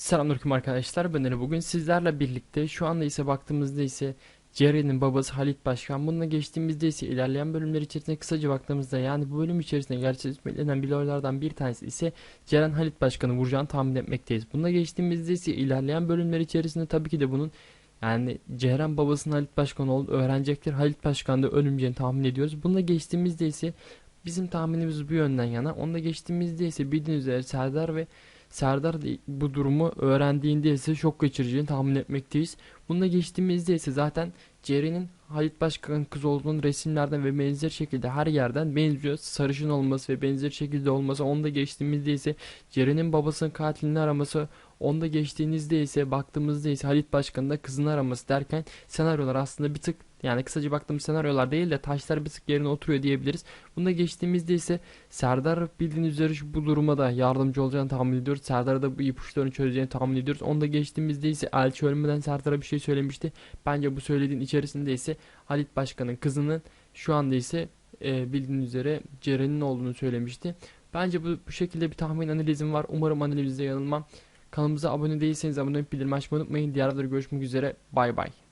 Selamünaleyküm arkadaşlar. Ben Ali. Bugün sizlerle birlikte şu anda ise baktığımızda ise Ceren'in babası Halit Başkan. Bununla geçtiğimizde ise ilerleyen bölümler içerisinde kısaca baktığımızda yani bu bölüm içerisinde gerçekleşmekten bir olaylardan bir tanesi ise Ceren Halit Başkan'ı vuracağını tahmin etmekteyiz. Bununla geçtiğimizde ise ilerleyen bölümler içerisinde tabii ki de bunun yani Ceren babasının Halit Başkan olduğunu öğrenecektir. Halit Başkan da ölümceğini tahmin ediyoruz. Bununla geçtiğimizde ise bizim tahminimiz bu yönden yana. Onda geçtiğimizde ise bildiğiniz üzere Serdar ve Serdar da bu durumu öğrendiğinde ise şok geçireceğini tahmin etmekteyiz. Bununla geçtiğimizde ise zaten Ceren'in Halit Başkan'ın kız olduğunu resimlerden ve benzer şekilde her yerden benziyor. Sarışın olması ve benzer şekilde olması. Onda geçtiğimizde ise Ceren'in babasının katilini araması. Onda geçtiğinizde ise baktığımızda ise Halit Başkan'ın da kızını araması derken senaryolar aslında bir tık yani kısaca baktığımız senaryolar değil de taşlar bir tık yerine oturuyor diyebiliriz. Bunda geçtiğimizde ise Serdar bildiğiniz üzere şu- bu duruma da yardımcı olacağını tahmin ediyoruz. Serdar'a da bu ipuçlarını çözeceğini tahmin ediyoruz. Onda geçtiğimizde ise Elçi ölmeden Serdar'a bir şey söylemişti. Bence bu söylediğin içerisinde ise Halit Başkan'ın kızının şu anda ise e, bildiğiniz üzere Ceren'in olduğunu söylemişti. Bence bu, bu şekilde bir tahmin analizim var. Umarım analizde yanılmam. Kanalımıza abone değilseniz abone olup bildirim açmayı unutmayın. Diğer videoda görüşmek üzere. Bay bay.